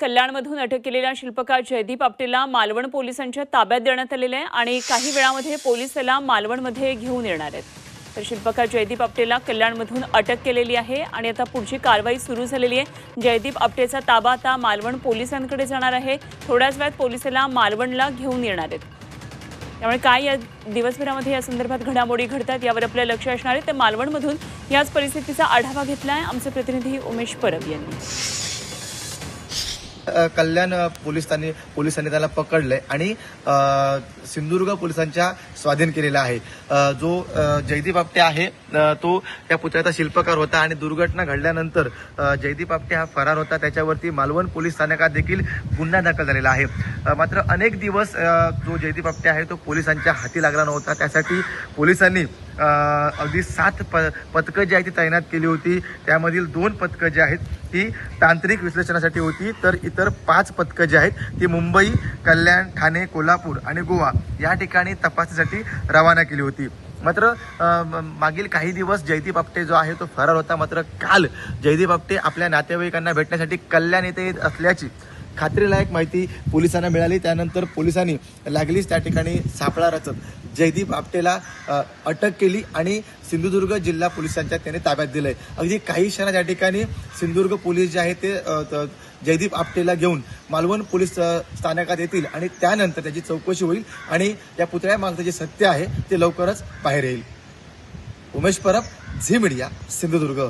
कल्याणमधून अटक केलेल्या शिल्पकार जयदीप आपटेला मालवण पोलिसांच्या ताब्यात देण्यात आलेलं आहे आणि काही वेळामध्ये पोलीस त्याला मालवणमध्ये घेऊन येणार आहेत. तर शिल्पकार जयदीप आपटेला कल्याणमधून अटक केलेली आहे आणि आता पुढची कारवाई सुरू झालेली आहे. जयदीप आपटेचा ताबा आता मालवण पोलिसांकडे जाणार आहे. थोड्याच वेळात पोलीस त्याला मालवणला घेऊन येणार आहेत. त्यामुळे काय या दिवसभरामध्ये या संदर्भात घडामोडी घडतात यावर आपलं लक्ष असणार आहे. तर मालवणमधून याच परिस्थितीचा आढावा घेतला आहे आमचे प्रतिनिधी उमेश परब यांनी. कल्याण पोलिसांनी पोलिसांनी त्याला पकडलंय आणि सिंधुदुर्ग पोलिसांच्या स्वाधीन केलेला आहे. जो जयदीप आपटे आहे तो त्या पुतळ्याचा शिल्पकार होता आणि दुर्घटना घडल्यानंतर जयदीप आपटे हा फरार होता. त्याच्यावरती मालवण पोलीस स्थानकात देखील गुन्हा दाखल झालेला आहे. मात्र अनेक दिवस जो जयदीप आपटे आहे तो पोलिसांच्या हाती लागला नव्हता. त्यासाठी पोलिसांनी अगदी सात प पथकं जी आहेत ती तैनात केली होती. त्यामधील दोन पथकं जी आहेत ती तांत्रिक विश्लेषणासाठी होती. तर इतर पाच पथकं जी आहेत ती मुंबई कल्याण ठाणे कोल्हापूर आणि गोवा या ठिकाणी तपासणीसाठी रवाना केली होती. मात्र मागील काही दिवस जयदीप आपटे जो आहे तो फरार होता. मात्र काल जयदीप आपटे आपल्या नातेवाईकांना भेटण्यासाठी कल्याण येथे येत असल्याची खात्रीलायक माहिती पोलिसांना मिळाली. त्यानंतर पोलिसांनी लागलीच त्या ठिकाणी सापळा रचत जयदीप आपटेला अटक केली आणि सिंधुदुर्ग जिल्हा पोलिसांच्या त्याने ताब्यात दिलंय. अगदी काही क्षणात या ठिकाणी सिंधुदुर्ग पोलीस जे आहे ते जयदीप आपटेला घेऊन मालवण पोलीस स्थानकात येतील आणि त्यानंतर त्याची चौकशी होईल आणि या पुतळ्यामागचं जे सत्य आहे ते लवकरच बाहेर येईल. Umesh Parab Zee media Sindhudurg.